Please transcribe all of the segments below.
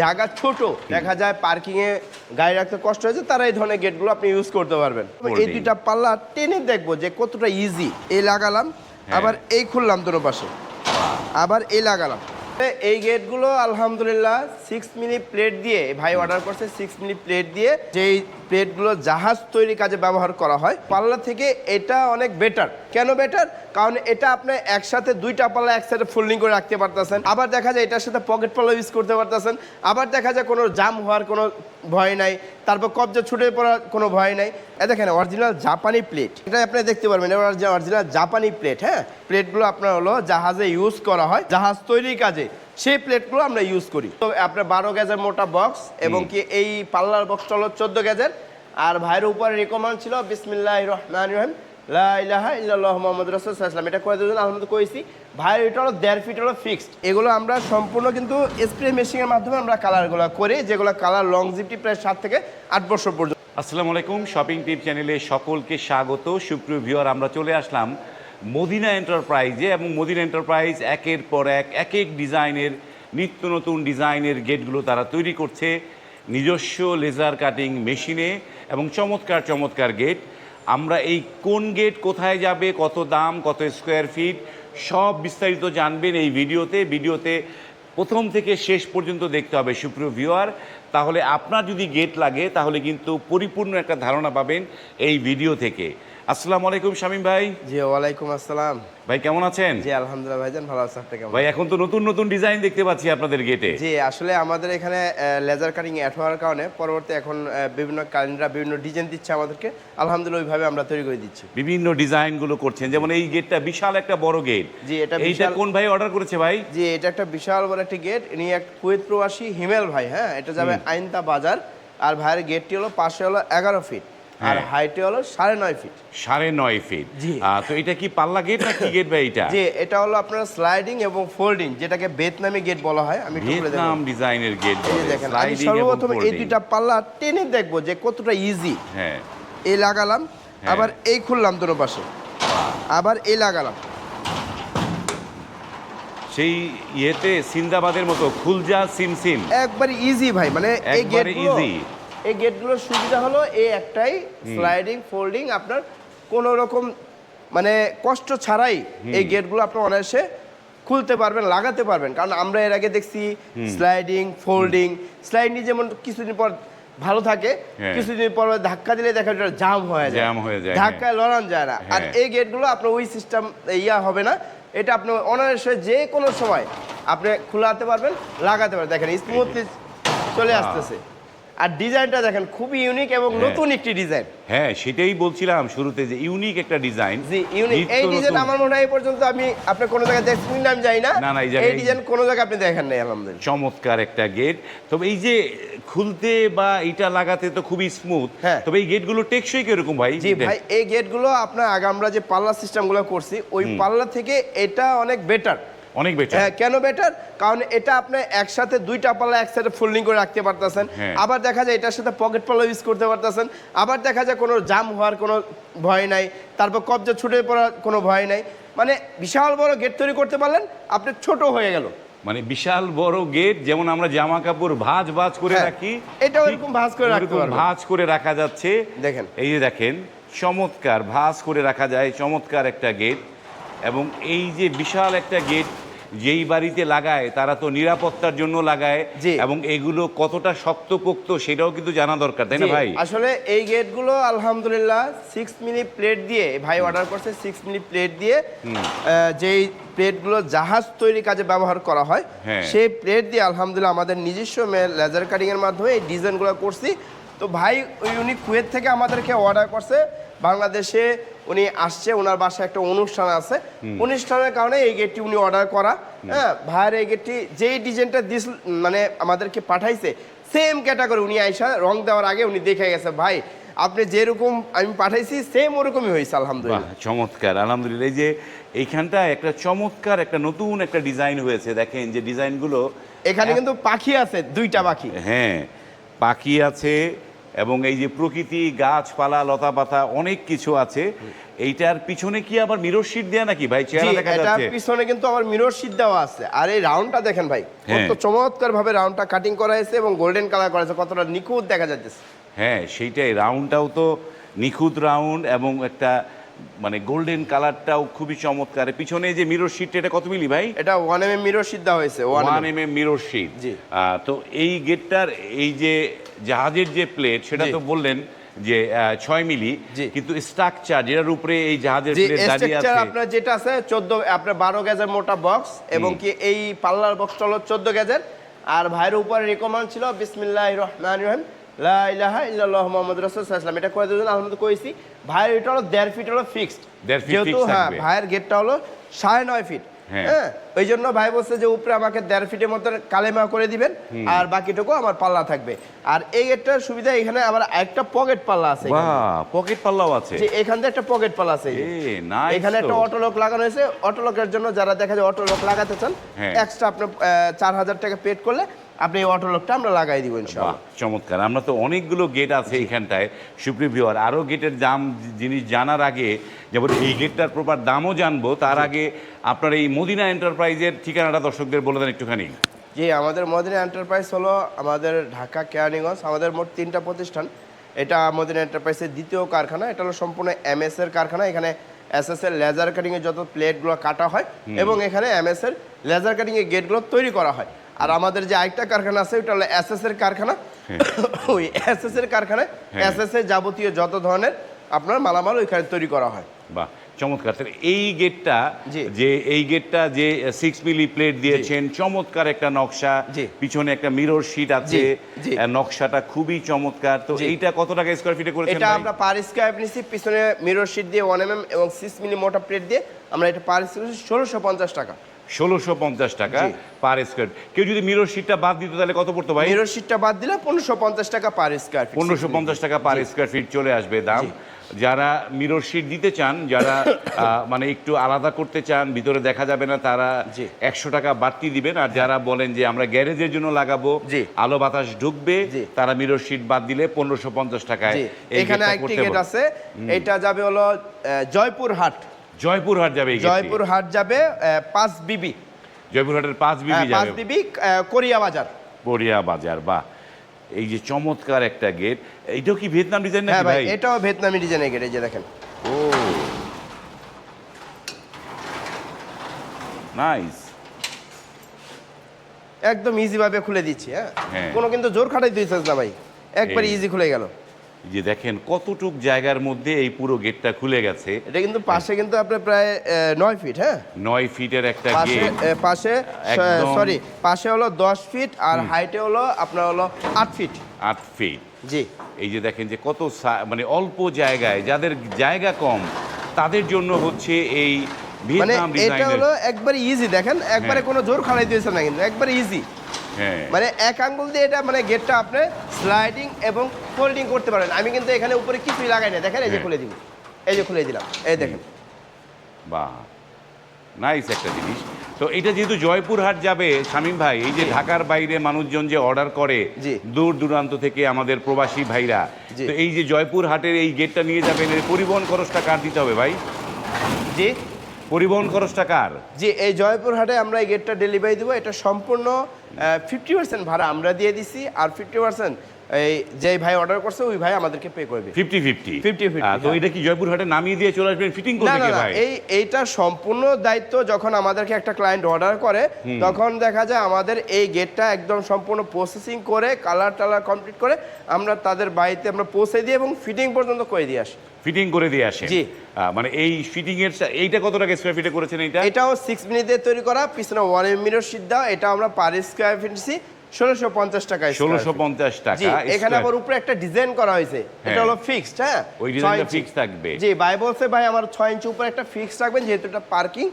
জায়গা ছোট দেখা যায় পার্কিং এ গাড়ি রাখতে কষ্ট হয়েছে তারা এই ধরনের গেটগুলো আপনি ইউজ করতে পারবেন। এই। দুইটা পাল্লা টেনে দেখব যে কতটা ইজি এই লাগালাম আবার এই খুললাম দুটো পাশে। আবার এই লাগালাম। এই গেটগুলো আলহামদুলিল্লাহ সিক্স মিলি প্লেট দিয়ে, ভাই অর্ডার করছে সিক্স মিলি প্লেট দিয়ে, যেই প্লেটগুলো জাহাজ তৈরি কাজে ব্যবহার করা হয়। পাল্লা থেকে এটা অনেক বেটার কেন বেটার কারণ এটা আপনি একসাথে দুইটা পাল্লা একসাথে ফোল্ডিং করে রাখতে পারতেছেন। আবার দেখা যায় এটার সাথে পকেট পাল্লা ইউজ করতে পারতেছেন। আবার দেখা যায় কোনো জাম হওয়ার কোনো ভয় নাই। তারপর কবজা ছুটে পড়ার কোনো ভয় নাই। এ দেখেন অরিজিনাল জাপানি প্লেট এটা আপনি দেখতে পারবেন অরিজিনাল জাপানি প্লেট হ্যাঁ? প্লেটগুলো আপনার হলো জাহাজে ইউজ করা হয় জাহাজ তৈরির কাজে। সেই প্লেটগুলো আমরা ইউজ করি। তো আপনার বারো গ্যাজের মোটা বক্স এবং কি এই পাল্লার বক্সটা হলো চোদ্দ গ্যাজের আর ভাইয়ের উপরে রেকমেন্ড ছিল বিসমিল্লাহ রহমান রহিম। লা ইলাহা ইল্লাল্লাহ মুহাম্মাদুর রাসূলুল্লাহ এটা দেড় ফিট ফিক্সড এগুলো আমরা সম্পূর্ণ কিন্তু স্প্রে মেশিনের মাধ্যমে আমরা কালারগুলো করি, যেগুলো কালার প্রায় সাত থেকে আট পর্যন্ত। আসসালামু আলাইকুম শপিং টিপ চ্যানেলে সকলকে স্বাগত। সুপ্রিয় ভিউয়ার আমরা চলে আসলাম মদিনা এন্টারপ্রাইজে এবং মদিনা এন্টারপ্রাইজ একের পর এক এক এক ডিজাইনের, নিত্য নতুন ডিজাইনের গেটগুলো তারা তৈরি করছে নিজস্ব লেজার কাটিং মেশিনে এবং চমৎকার চমৎকার গেট। আমরা এই কোন গেট কোথায় যাবে, কত দাম, কত স্কোয়ার ফিট সব বিস্তারিত জানবেন এই ভিডিওতে। ভিডিওতে প্রথম থেকে শেষ পর্যন্ত দেখতে হবে, সুপ্রিয় ভিউয়ার তাহলে আপনার যদি গেট লাগে, তাহলে কিন্তু পরিপূর্ণ একটা ধারণা পাবেন এই ভিডিও থেকে। আসসালামু আলাইকুম শামীম ভাই। জি ওয়ালাইকুম আসসালাম। ভাই কেমন আছেন? জি আলহামদুলিল্লাহ ভাইজান ভালো আছে আপনি কেমন? ভাই এখন তো নতুন নতুন ডিজাইন দেখতে পাচ্ছি আপনাদের গেটে জি আসলে আমাদের এখানে লেজার কাটিং অ্যাড হওয়ার কারণে পরবর্তী এখন বিভিন্ন কারিনরা বিভিন্ন ডিজাইন দিচ্ছে আমাদেরকে। আলহামদুলিল্লাহ ওইভাবে আমরা তৈরি করে দিচ্ছি। বিভিন্ন ডিজাইনগুলো করছেন। যেমন এই গেটটা বিশাল একটা বড় গেট জি, এটা এইটা কোন ভাই অর্ডার করেছে ভাই? জি এটা একটা বিশাল বড় একটা গেট ইনি এক কুয়েত প্রবাসী হিমেল ভাই হ্যাঁ? এটা যাবে আইনতা বাজার। আর ভাইয়ের গেটটি হলো পাশে হলো এগারো ফিট আর হ্যাঁ। হাইটে হলো সাড়ে নয় ফিট সাড়ে নয় ফিট জি। তো এটা কি পাল্লা গেট না কি গেট ভাই এটা? যে এটা হলো আপনার স্লাইডিং এবং ফোল্ডিং যেটাকে ভিয়েতনামি গেট বলা হয়। আমি ভিয়েতনাম ডিজাইনের গেট দেখেন। আমি সর্বপ্রথম এই দুইটা পাল্লা টেনে দেখব যে কতটা ইজি হ্যাঁ। এই লাগালাম আবার এই খুললাম দুটো পাশে। আবার এই লাগালাম। সেই ইয়েতে সিন্দাবাদের মতো খুলজা সিমসিম একবার ইজি ভাই মানে এই গেটগুলো easy। এই গেটগুলোর সুবিধা হলো এই একটাই স্লাইডিং ফোল্ডিং আপনার কোনো রকম মানে কষ্ট ছাড়াই এই গেটগুলো আপনি অনায়াসে খুলতে পারবেন লাগাতে পারবেন। কারণ আমরা এর আগে দেখছি স্লাইডিং ফোল্ডিং স্লাইডিং যেমন কিছুদিন পর ভালো থাকে হ্যাঁ। কিছুদিন পর ধাক্কা দিলে দেখা যায় জাম হয়ে যায়। জ্যাম হয়ে যায়, ধাক্কায় লড়ান যায় না। আর হ্যাঁ। এই গেটগুলো আপনার ওই সিস্টেম ইয়া হবে না। এটা আপনি অনায়াসে যে কোনো সময় আপনি খুলাতে পারবেন লাগাতে পারবেন। দেখেন স্মুথলি চলে আসতেছে। আর ডিজাইনটা দেখেন খুবই ইউনিক এবং হ্যাঁ। নতুন একটি ডিজাইন। হ্যাঁ সেটাই বলছিলাম শুরুতে যে ইউনিক একটা ডিজাইন জি ইউনিক এই ডিজাইন আমার মনে হয় এই পর্যন্ত আমি আপনি কোনো জায়গায় দেখছেন না আমি যাই না। না, না, এই ডিজাইন কোনো জায়গায় আপনি দেখেন নাই আলহামদুলিল্লাহ। চমৎকার একটা গেট তবে এই যে খুলতে বা এটা লাগাতে তো খুবই স্মুথ হ্যাঁ। তবে এই গেটগুলো টেকসই কীরকম ভাই? জি ভাই এই গেটগুলো আপনার আগে আমরা যে পাল্লা সিস্টেমগুলো করছি ওই পাল্লা থেকে এটা অনেক বেটার অনেক বেটার হ্যাঁ কেন বেটার কারণ এটা আপনি একসাথে দুইটা পাল্লা একসাথে ফোল্ডিং করে রাখতে পারতেছেন। হ্যাঁ। আবার দেখা যায় এটার সাথে পকেট পাল্লা ইউজ করতে পারতেছেন। আবার দেখা যায় কোনো জাম হওয়ার কোনো ভয় নাই। তারপর কবজা ছুটে পড়ার কোনো ভয় নাই। মানে বিশাল বড় গেট তৈরি করতে পারলেন আপনি ছোট হয়ে গেল। মানে বিশাল বড় গেট যেমন আমরা জামা কাপড় ভাঁজ ভাঁজ করে হ্যাঁ, রাখি এটাও ঠিক এরকম ভাঁজ করে রাখতে। ভাঁজ করে রাখা যাচ্ছে। দেখেন। এই যে দেখেন চমৎকার ভাঁজ করে রাখা যায় চমৎকার একটা গেট এবং এই যে বিশাল একটা গেট যেই বাড়িতে লাগায় তারা তো নিরাপত্তার জন্য লাগায়। এবং এগুলো কতটা শক্তপোক্ত সেটাও কিন্তু জানা দরকার তাই না ভাই? আসলে এই গেটগুলো আলহামদুলিল্লাহ সিক্স মিনিট প্লেট দিয়ে ভাই অর্ডার করছে সিক্স মিনিট প্লেট দিয়ে যেই প্লেটগুলো জাহাজ তৈরি কাজে ব্যবহার করা হয় হ্যাঁ। সেই প্লেট দিয়ে আলহামদুলিল্লাহ আমাদের নিজস্ব লেজার কাটিং এর মাধ্যমে এই ডিজাইনগুলো করছি। তো ভাই ওই উনি কুয়েত থেকে আমাদেরকে অর্ডার করছে। বাংলাদেশে উনি আসছে ওনার বাসায় একটা অনুষ্ঠান আছে। অনুষ্ঠানের কারণে এই গেটটি উনি অর্ডার করা। হ্যাঁ ভাইয়ের এই গেটটি যেই ডিজাইনটা দিস মানে আমাদেরকে পাঠাইছে সেম ক্যাটাগরি উনি আইসা রং দেওয়ার আগে উনি দেখে গেছে ভাই আপনি যেরকম আমি পাঠাইছি সেম ওরকমই হয়েছে আলহামদুলিল্লাহ। চমৎকার আলহামদুলিল্লাহ। এই যে এইখানটা একটা চমৎকার একটা নতুন একটা ডিজাইন হয়েছে দেখেন যে ডিজাইনগুলো এখানে কিন্তু পাখি আছে দুইটা পাখি। হ্যাঁ পাখি আছে এবং এই যে প্রকৃতি গাছপালা লতাপাতা অনেক কিছু আছে। এইটার পিছনে কি আবার মিরর শিট দেয়া নাকি ভাই? চেহারা দেখা এটা যাচ্ছে। পিছনে কিন্তু আবার মিরর শীট দেওয়া আছে। আর এই রাউন্ডটা দেখেন ভাই হ্যাঁ। কত চমৎকার ভাবে রাউন্ডটা কাটিং করা হয়েছে এবং গোল্ডেন কালার করা হয়েছে। কতটা নিখুঁত দেখা যাচ্ছে। হ্যাঁ সেইটাই। রাউন্ডটাও তো নিখুঁত রাউন্ড এবং একটা মানে গোল্ডেন কালারটাও খুবই চমৎকার। পিছনে যে মিরর শিট এটা কত মিলি ভাই? এটা one M M mirror sheet দেওয়া হয়েছে one M M mirror sheet জি। তো এই গেটটার এই যে জাহাজের যে প্লেট সেটা তো বললেন যে ছয় মিলি কিন্তু স্ট্রাকচার যেটার উপরে এই জাহাজের প্লেট দাঁড়িয়ে স্ট্রাকচার আছে। আপনার যেটা আছে চোদ্দ আপনার বারো গেজের মোটা বক্স এবং কি এই পাল্লার বক্সটা হলো চোদ্দ গেজের আর ভাইয়ের উপরে রিকমেন্ড ছিল বিসমিল্লাহ রহমান রহিম। লা ইলাহা ইল্লাল্লাহ মুহাম্মাদুর রাসূলুল্লাহ এটা করে দেবেন আলহামদুলিল্লাহ কইছি ভাইয়ের এটা হলো দেড় ফিট হলো ফিক্সড দেড় feet যেহেতু হ্যাঁ ভাইয়ের গেটটা হলো সাড়ে নয় ফিট হ্যাঁ। হ্যাঁ ওই জন্য ভাই বলছে যে উপরে আমাকে দেড় ফিটের মতো কালেমা করে দিবেন আর বাকিটুকু আমার পাল্লা থাকবে। আর এই গেটটার সুবিধা এখানে আবার একটা পকেট পাল্লা আছে পকেট পাল্লাও আছে। যে এখান থেকে একটা পকেট পাল্লা আছে। এখানে একটা অটো লক লাগানো হয়েছে। অটো লকের জন্য যারা দেখা যায় অটো লক লাগাতে চান। এক্সট্রা আপনি চার হাজার টাকা পেড করলে আপনি এই অটো লকটা আমরা লাগাই দিব ইনশাআল্লাহ। চমৎকার। আমরা তো অনেকগুলো গেট আছে এখানটায় সুপ্রিয় ভিওয়ার আরও গেটের দাম জিনিস জানার আগে যেমন এই গেটটার প্রপার দামও জানব তার আগে আপনার এই মদিনা এন্টারপ্রাইজের ঠিকানাটা দর্শকদের বলে দেন একটুখানি। জি আমাদের মদিনা এন্টারপ্রাইজ হলো আমাদের ঢাকা কেরানীগঞ্জ আমাদের মোট তিনটা প্রতিষ্ঠান। এটা মদিনা এন্টারপ্রাইজের দ্বিতীয় কারখানা এটা হলো সম্পূর্ণ এমএস এর কারখানা। এখানে এস এস এর লেজার কাটিং এর যত প্লেটগুলো কাটা হয় এবং এখানে এমএস এর লেজার কাটিং এর গেটগুলো তৈরি করা হয়। আর আমাদের যে আরেকটা কারখানা আছে ওটা হলো এস এর কারখানা। ওই এস এস এর কারখানায় হ্যাঁ। এস এস এর যাবতীয় যত ধরনের আপনার মালামাল ওইখানে তৈরি করা হয়। বাহ চমৎকার। এই গেটটা যে এই গেটটা যে সিক্স মিলি প্লেট দিয়েছেন চমৎকার একটা নকশা। পিছনে একটা মিরর শিট আছে। নকশাটা খুবই চমৎকার। তো। এইটা কত টাকা স্কোয়ার ফিটে করেছেন এটা আমরা পার স্কোয়ার নিচ্ছি পিছনে মিরর শিট দিয়ে ওয়ান এম এবং সিক্স মিলি মোটা প্লেট দিয়ে আমরা এটা পার স্কোয়ার ষোলোশো পঞ্চাশ টাকা। ষোলোশো পঞ্চাশ টাকা। পার স্কোয়ার কেউ যদি মিরর শিটটা বাদ দিত তাহলে কত পড়তো ভাই? মিরর শিটটা বাদ দিলে পনেরোশো পঞ্চাশ টাকা পার স্কোয়ার পনেরোশো পঞ্চাশ টাকা পার স্কোয়ার ফিট চলে আসবে দাম। যারা মিরর শিট দিতে চান যারা মানে একটু আলাদা করতে চান ভিতরে দেখা যাবে না তারা। একশো টাকা বাড়তি দিবেন। আর যারা বলেন যে আমরা গ্যারেজের জন্য লাগাবো। আলো বাতাস ঢুকবে তারা মিরর শিট বাদ দিলে পনেরোশো পঞ্চাশ টাকায় এখানে একটি গেট আছে। এটা যাবে হলো জয়পুর হাট জয়পুর হাট যাবে এই জয়পুর হাট যাবে পাঁচ বিবি। জয়পুর হাটের পাঁচ বিবি হ্যাঁ, পাঁচ বিবি কোরিয়া বাজার। কোরিয়া বাজার বা এই যে চমৎকার একটা গেট এইটাও কি ভিয়েতনাম ডিজাইন হ্যাঁ নাকি ভাই? এটাও ভিয়েতনামি ডিজাইনের গেট এই যে দেখেন। ও নাইস। একদম ইজি ভাবে খুলে দিচ্ছি হ্যাঁ। হ্যাঁ। কোনো কিন্তু জোর খাটাই দিয়েছে না ভাই। একবার ইজি খুলে গেল। যে দেখেন কতটুক জায়গার মধ্যে এই পুরো গেটটা খুলে গেছে। এটা কিন্তু পাশে কিন্তু আপনার প্রায় নয় ফিট হ্যাঁ? নয় ফিটের একটা পাশে গেট। পাশে সরি পাশে হলো দশ ফিট আর হাইটে হলো আপনার হলো আট ফিট আট ফিট জি। এই যে দেখেন যে কত মানে অল্প জায়গায় যাদের জায়গা কম তাদের জন্য হচ্ছে এই মানে এটা হলো একবারে ইজি দেখেন? একবারে হ্যাঁ। কোনো জোর খাড়াই দিয়েছে না কিন্তু একবারে ইজি মানে এক আঙ্গুল দিয়ে এটা মানে গেটটা আপনি স্লাইডিং এবং ফোল্ডিং করতে পারেন। আমি কিন্তু এখানে উপরে কিছুই লাগাই না দেখেন এই যে হ্যাঁ। খুলে দিব। এই যে খুলে দিলাম। এই দেখেন। বাহ নাইস একটা জিনিস। তো এটা যেহেতু জয়পুরহাট যাবে শামীম ভাই এই যে ঢাকার বাইরে মানুষজন যে অর্ডার করে। দূর দূরান্ত থেকে আমাদের প্রবাসী ভাইরা। তো এই যে জয়পুর হাটের এই গেটটা নিয়ে যাবেন এর পরিবহন খরচটা কার দিতে হবে ভাই? জি। পরিবহন খরচটা কার? জি, এই জয়পুর হাটে আমরা এই গেটটা ডেলিভারি দেবো। এটা সম্পূর্ণ ফিফটি পার্সেন্ট ভাড়া আমরা দিয়ে দিছি। আর ফিফটি পার্সেন্ট এই যেই ভাই অর্ডার করছে ওই ভাই আমাদেরকে পে করবে ফিফটি ফিফটি। 50-50, তো হ্যাঁ। এটা কি জয়পুর হাটে নামিয়ে দিয়ে চলে আসবেন ফিটিং করবে না ভাই? এই এইটা সম্পূর্ণ দায়িত্ব যখন আমাদেরকে একটা ক্লায়েন্ট অর্ডার করে তখন দেখা যায় আমাদের এই গেটটা একদম সম্পূর্ণ প্রসেসিং করে কালার টালার কমপ্লিট করে আমরা তাদের বাড়িতে আমরা পৌঁছে দিই এবং ফিটিং পর্যন্ত করে দিয়ে আসি। ফিটিং করে দিয়ে আসেন। জি। মানে এই ফিটিং এর এইটা কত টাকা স্কোয়ার ফিটে করেছেন এইটা? এটাও সিক্স মিনিটে তৈরি করা পিছনে ওয়ান এম মিরর শিট দেওয়া এটা আমরা পার স্কোয়ার ফিট নিচ্ছি ষোলোশো পঞ্চাশ টাকা ষোলোশো। পঞ্চাশ টাকা এখানে আবার উপরে একটা ডিজাইন করা হয়েছে। এটা হ্যাঁ। হলো ফিক্সড হ্যাঁ? ওই ডিজাইনটা ফিক্স থাকবে। জি ভাই বলছে ভাই আমার ছয় ইঞ্চি উপরে একটা ফিক্স রাখবেন যেহেতু এটা পার্কিং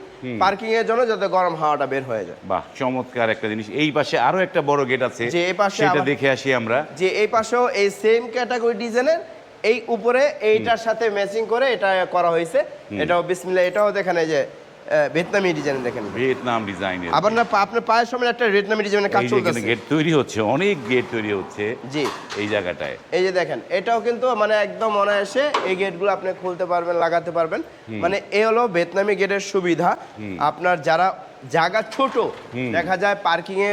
পার্কিং এর জন্য যাতে গরম হাওয়াটা বের হয়ে যায়। বাহ চমৎকার একটা জিনিস। এই পাশে আরও একটা বড় গেট আছে। যে এই পাশে সেটা দেখে আসি আমরা। যে এই পাশেও এই সেম ক্যাটাগরি ডিজাইনের এই উপরে এইটার সাথে ম্যাচিং করে এটা করা হয়েছে। এটাও বিসমিল্লাহ এটাও দেখেন এই যে ভিয়েতনামি ডিজাইন দেখেন। ভিয়েতনাম ডিজাইনের। আবার না আপনার পায়ের সময় একটা ভিয়েতনামি ডিজাইনের কাজ চলতেছে। গেট তৈরি হচ্ছে অনেক গেট তৈরি হচ্ছে জি। এই জায়গাটায়। এই যে দেখেন এটাও কিন্তু মানে একদম অনায়াসে এই গেটগুলো আপনি খুলতে পারবেন লাগাতে পারবেন। মানে এ হলো ভিয়েতনামি গেটের সুবিধা। আপনার যারা জায়গা ছোট দেখা যায় পার্কিং এ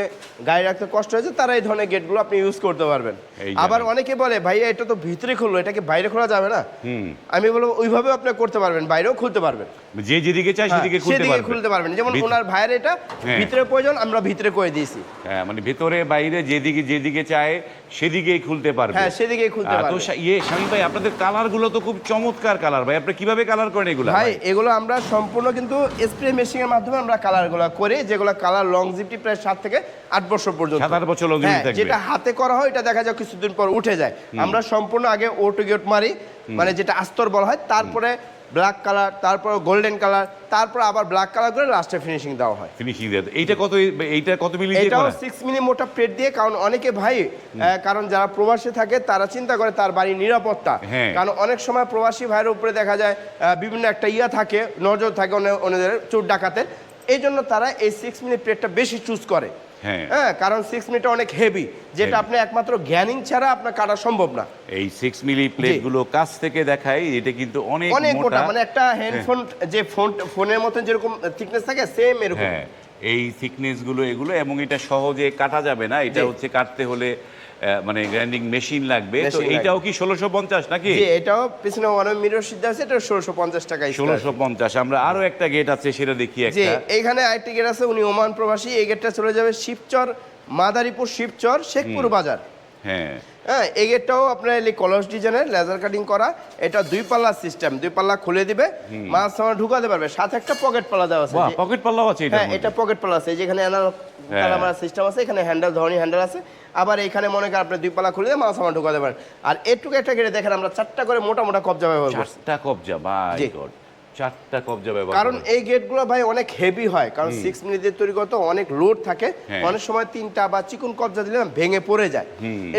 গাড়ি রাখতে কষ্ট হয়েছে তারা এই ধরনের গেটগুলো আপনি ইউজ করতে পারবেন। আবার অনেকে বলে ভাইয়া এটা তো ভিতরে খুললো এটাকে বাইরে খোলা যাবে না? আমি বলব ওইভাবে আপনি করতে পারবেন বাইরেও খুলতে পারবেন। যে যেদিকে সেদিকে হ্যাঁ, খুলতে সেদিকে পারবে। খুলতে পারবেন। যেমন ওনার ভাইয়ের এটা হ্যাঁ। ভিতরে প্রয়োজন আমরা ভিতরে করে দিয়েছি। হ্যাঁ মানে ভেতরে বাইরে যেদিকে যেদিকে চায় সেদিকেই খুলতে পারবে। হ্যাঁ সেদিকেই খুলতে আহ, তো ইয়ে স্বামী ভাই আপনাদের কালারগুলো তো খুব চমৎকার কালার ভাই। আপনি কীভাবে কালার করেন এগুলো? ভাই এগুলো আমরা সম্পূর্ণ কিন্তু স্প্রে মেশিনের মাধ্যমে আমরা কালারগুলো করি যেগুলো কালার লং লংজিভিটি প্রায় সাত থেকে আট বছর পর্যন্ত। সাত আট বছর হ্যাঁ, যেটা হাতে করা হয় এটা দেখা যায় কিছুদিন পর উঠে যায়। আমরা সম্পূর্ণ আগে ওটু গেট মারি মানে যেটা আস্তর বলা হয় তারপরে ব্ল্যাক কালার তারপর গোল্ডেন কালার তারপর আবার ব্ল্যাক কালার করে লাস্টে ফিনিশিং দেওয়া হয়। ফিনিশিং দিয়ে এইটা কত এইটা কত মিলি এটাও সিক্স মিলি মোটা প্লেট দিয়ে কারণ অনেকে ভাই কারণ যারা প্রবাসী থাকে তারা চিন্তা করে তার বাড়ির নিরাপত্তা। হ্যাঁ। কারণ অনেক সময় প্রবাসী ভাইয়ের উপরে দেখা যায় বিভিন্ন একটা ইয়া থাকে নজর থাকে ওনাদের চোর ডাকাতের। এই জন্য তারা এই সিক্স মিনিট প্লেটটা বেশি চুজ করে। হ্যাঁ। হ্যাঁ কারণ সিক্স মিনিটটা অনেক হেভি যেটা আপনি একমাত্র জ্ঞানিং ছাড়া আপনার কাটা সম্ভব না। এই সিক্স মিলি প্লেটগুলো কাছ থেকে দেখাই এটা কিন্তু অনেক অনেক মোটা। মানে একটা হ্যান্ডফোন যে ফোন ফোনের মতন যেরকম থিকনেস থাকে সেম এরকম। হ্যাঁ এই থিকনেসগুলো এগুলো এবং এটা সহজে কাটা যাবে না এটা হচ্ছে কাটতে হলে মানে গ্রাইন্ডিং মেশিন লাগবে। তো এইটাও কি ষোলোশো পঞ্চাশ নাকি? এটাও পিছনে ওয়ান মিরর সিদ্ধ আছে এটা ষোলোশো পঞ্চাশ টাকা ষোলোশো পঞ্চাশ আমরা আরও একটা গেট আছে সেটা দেখি একটা। এইখানে আরেকটি গেট আছে উনি ওমান প্রবাসী এই গেটটা চলে যাবে শিবচর মাদারীপুর শিবচর শেখপুর বাজার। হ্যাঁ। হ্যাঁ এই গেটটাও আপনার এই কলস ডিজাইনের লেজার কাটিং করা এটা দুই পাল্লা সিস্টেম দুই পাল্লা খুলে দিবে মাছ আমার ঢুকাতে পারবে সাথে একটা পকেট পাল্লা দেওয়া আছে পকেট পাল্লাও আছে এটা হ্যাঁ এটা পকেট পাল্লা আছে যেখানে অ্যানালগ সিস্টেম আছে এখানে হ্যান্ডেল ধরনি হ্যান্ডেল আছে আবার এখানে মনে করেন আপনি দুই পাল্লা খুলে মাছ আমার ঢুকাতে পারেন। আর এটুকু একটা গেটে দেখেন আমরা চারটা করে মোটা মোটা কবজা ব্যবহার করছি। চারটা কবজা বাই গড চারটা কবজা ব্যবহার কারণ এই গেটগুলো ভাই অনেক হেভি হয় কারণ সিক্স মিনিটের তৈরি করতে অনেক লোড থাকে। হ্যাঁ। অনেক সময় তিনটা বা চিকুন কবজা দিলে ভেঙে পড়ে যায়।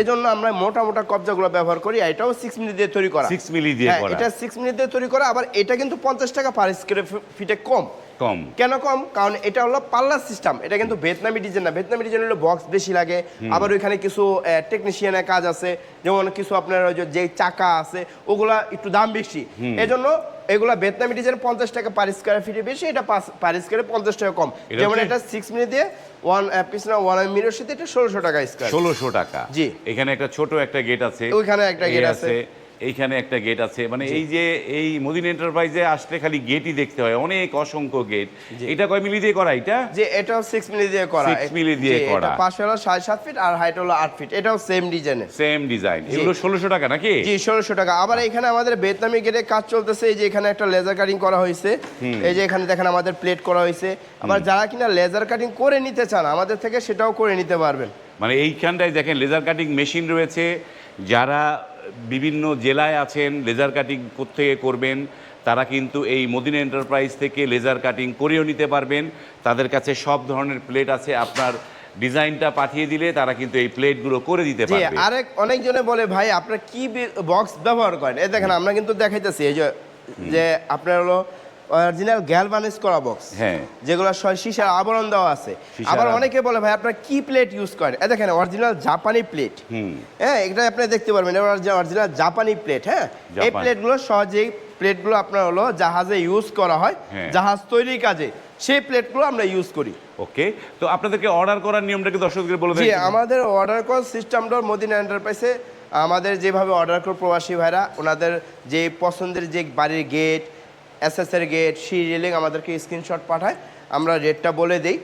এই জন্য আমরা মোটা মোটা কবজাগুলো ব্যবহার করি এটাও সিক্স মিনিট দিয়ে তৈরি করা। 6 মিলি দিয়ে হ্যাঁ, করা। এটা সিক্স মিনিট দিয়ে তৈরি করা আবার এটা কিন্তু পঞ্চাশ টাকা পার স্কোয়ার ফিটে কম। কম। কেন কম? কারণ এটা হলো পাল্লা সিস্টেম এটা কিন্তু ভিয়েতনামি ডিজাইন না। ভিয়েতনামি ডিজাইন হলো বক্স বেশি লাগে। আবার ওইখানে কিছু টেকনিশিয়ানের কাজ আছে। যেমন কিছু আপনার ওই যে- চাকা আছে ওগুলা একটু দাম বেশি। এজন্য এগুলা ভিয়েতনামি ডিজাইন পঞ্চাশ টাকা পার স্কোয়ার ফিটে বেশি এটা পার স্কোয়ারে পঞ্চাশ টাকা কম। যেমন এটা সিক্স মিনিট দিয়ে ওয়ান পিছনে ওয়ান মিনিটের সাথে এটা ষোলোশো টাকা স্কোয়ার ষোলোশো টাকা। জি। এখানে একটা ছোট একটা গেট আছে। ওইখানে একটা গেট আছে। এইখানে একটা গেট আছে। মানে এই যে এই মদিন এন্টারপ্রাইজে আসলে খালি গেটই দেখতে হয়। অনেক অসংখ্য গেট এটা কয় মিলি দিয়ে করা এটা? যে এটাও সিক্স মিলি দিয়ে করা। 6 মিলি দিয়ে করা। এটা পাশে হলো সাড়ে সাত ফিট আর হাইট হলো আট ফিট এটাও সেম ডিজাইনের সেম ডিজাইন এগুলো ষোলোশো টাকা নাকি? জি ষোলোশো টাকা। আবার এখানে আমাদের ভিয়েতনামি গেটে কাজ চলতেছে। এই যে এখানে একটা লেজার কাটিং করা হয়েছে। এই যে এখানে দেখেন আমাদের প্লেট করা হয়েছে। আবার যারা কিনা লেজার কাটিং করে নিতে চান আমাদের থেকে সেটাও করে নিতে পারবেন। মানে এইখানটায় দেখেন লেজার কাটিং মেশিন রয়েছে। যারা বিভিন্ন জেলায় আছেন লেজার কাটিং থেকে করবেন তারা কিন্তু এই মদিনা এন্টারপ্রাইজ থেকে লেজার কাটিং করেও নিতে পারবেন। তাদের কাছে সব ধরনের প্লেট আছে আপনার ডিজাইনটা পাঠিয়ে দিলে তারা কিন্তু এই প্লেটগুলো করে দিতে পারবে। আরেক অনেকজনে বলে ভাই আপনার কি বক্স ব্যবহার করেন? এই দেখেন আমরা কিন্তু দেখাইতেছি এই যে যে আপনার হলো অরিজিনাল গ্যালভানিস করা বক্স হ্যাঁ। যেগুলো সীসার আবরণ দেওয়া আছে। আবার অনেকে বলে ভাই আপনারা কি প্লেট ইউজ করেন? এই দেখেন অরিজিনাল জাপানি প্লেট হ্যাঁ এটা আপনি দেখতে পারবেন অরিজিনাল জাপানি প্লেট হ্যাঁ। এই প্লেটগুলো সহজেই প্লেটগুলো আপনার হলো জাহাজে ইউজ করা হয় হ্যাঁ। জাহাজ তৈরির কাজে। সেই প্লেটগুলো আমরা ইউজ করি। ওকে তো আপনাদেরকে অর্ডার করার নিয়মটাকে দর্শকদের বলে দেন। আমাদের অর্ডার কল সিস্টেমটা মদিনা এন্টারপ্রাইসে আমাদের যেভাবে অর্ডার করে প্রবাসী ভাইরা ওনাদের যে পছন্দের যে বাড়ির গেট এসএসের গেট সি রিলিং আমাদেরকে স্ক্রিনশট পাঠায়, আমরা রেটটা বলে দিই।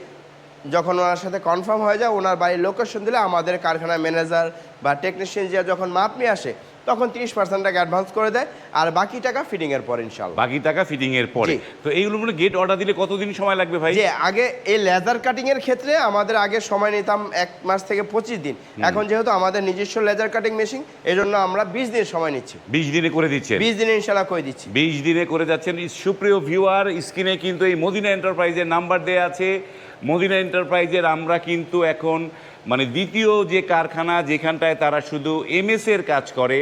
যখন ওনার সাথে কনফার্ম হয়ে যায়, ওনার বাড়ির লোকেশন দিলে আমাদের কারখানার ম্যানেজার বা টেকনিশিয়ান যে যখন মাপ নিয়ে আসে তখন তিরিশ পার্সেন্ট টাকা অ্যাডভান্স করে দেয় আর বাকি টাকা ফিটিংয়ের পর ইনশাল্লাহ বাকি টাকা ফিটিং এর পরে। তো এইগুলো মানে গেট অর্ডার দিলে কতদিন সময় লাগবে ভাই? যে আগে এই লেজার কাটিং এর ক্ষেত্রে আমাদের আগে সময় নিতাম এক মাস থেকে পঁচিশ দিন। এখন যেহেতু আমাদের নিজস্ব লেজার কাটিং মেশিন এই জন্য আমরা বিশ দিন সময় নিচ্ছি। বিশ দিনে করে দিচ্ছেন? বিশ দিনে ইনশাল্লাহ করে দিচ্ছি। বিশ দিনে করে যাচ্ছেন। সুপ্রিয় ভিউয়ার স্ক্রিনে কিন্তু এই মদিনা এন্টারপ্রাইজের নাম্বার দেওয়া আছে। মদিনা এন্টারপ্রাইজের আমরা কিন্তু এখন মানে দ্বিতীয় যে কারখানা যেখানটায় তারা শুধু এমএস এর কাজ করে,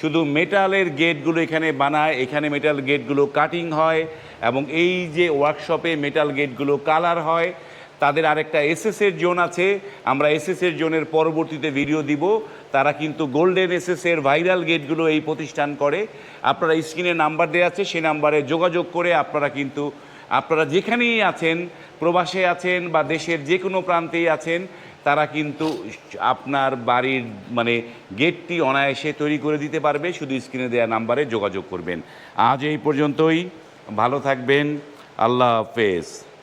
শুধু মেটালের গেটগুলো এখানে বানায়, এখানে মেটাল গেটগুলো কাটিং হয়, এবং এই যে ওয়ার্কশপে মেটাল গেটগুলো কালার হয়, তাদের আরেকটা এসএস এর জোন আছে, আমরা এসএস এর জোনের পরবর্তীতে ভিডিও দিব, তারা কিন্তু গোল্ডেন এসএস এর ভাইরাল গেটগুলো এই প্রতিষ্ঠান করে। আপনারা স্ক্রিনে নাম্বার দেওয়া আছে সেই নাম্বারে যোগাযোগ করে আপনারা কিন্তু আপনারা যেখানেই আছেন, প্রবাসে আছেন বা দেশের যে কোনো প্রান্তেই আছেন, তারা কিন্তু আপনার বাড়ির মানে গেটটি অনায়াসে তৈরি করে দিতে পারবে। শুধু স্ক্রিনে দেওয়া নাম্বারে যোগাযোগ করবেন। আজ এই পর্যন্তই। ভালো থাকবেন। আল্লাহ হাফেজ।